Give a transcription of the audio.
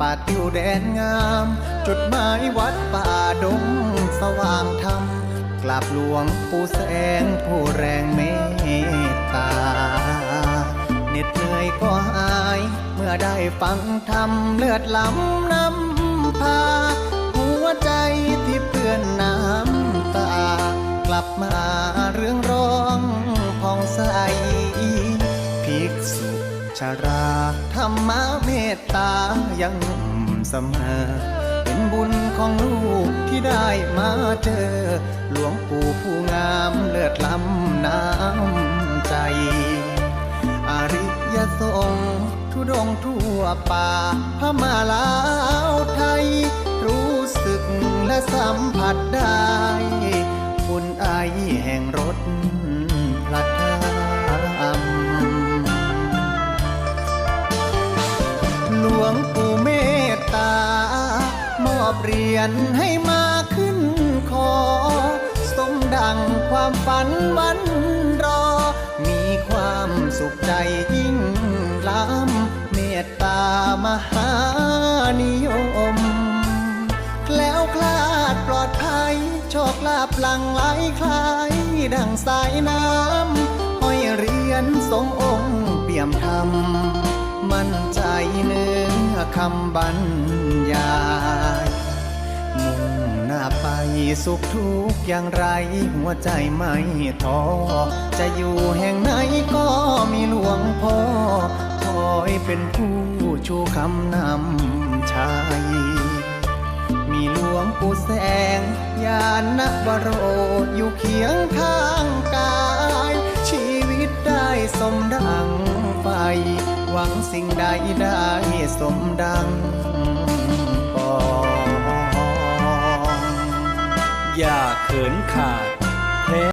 ป่าติวแดนงาม จุดหมายวัดป่าดงสว่างธรรมกราบหลวงปู่แสงผู้แรงเมตตาเหน็ดเหนื่อยก็หาย เมื่อได้ฟังธรรมเลือดล้ำนำพา หัวใจที่เปื้อนน้ำตา กลับมาเรื่องร้องผ่องใส ชาราธรรมเมตตายังหนุ่มเสมอ เป็นบุญของลูกที่ได้มาเจอ หลวงปู่ผู้งามเลิศล้ำน้ำใจ อริยสงฆ์ทุดงทั่วป่าพมาลาวไทย รู้สึกและสัมผัสได้ คุณไอแห่งรถ อบเรียญให้มาขึ้นคอ สมดังความฝันวันรอ มีความสุขใจยิ่งล้ำเมตตามหานิยม แล้วคลาดปลอดภัย โชคลาภหลังไหลคลายดังสายน้ำห้อยเรียญทรงองค์เปี่ยมธรรมมั่นใจเนื้อคำบรรยาย สุขทุกอย่างไร หัวใจไม่ท้อจะอยู่แห่งไหนก็มีหลวงพ่อ คอยเป็นผู้ชูคำนำชายมีหลวงปู่แสงยานวโรอยู่เคียงข้างกาย ชีวิตได้สมดังไฟหวังสิ่งใดได้สมดัง เขินขาด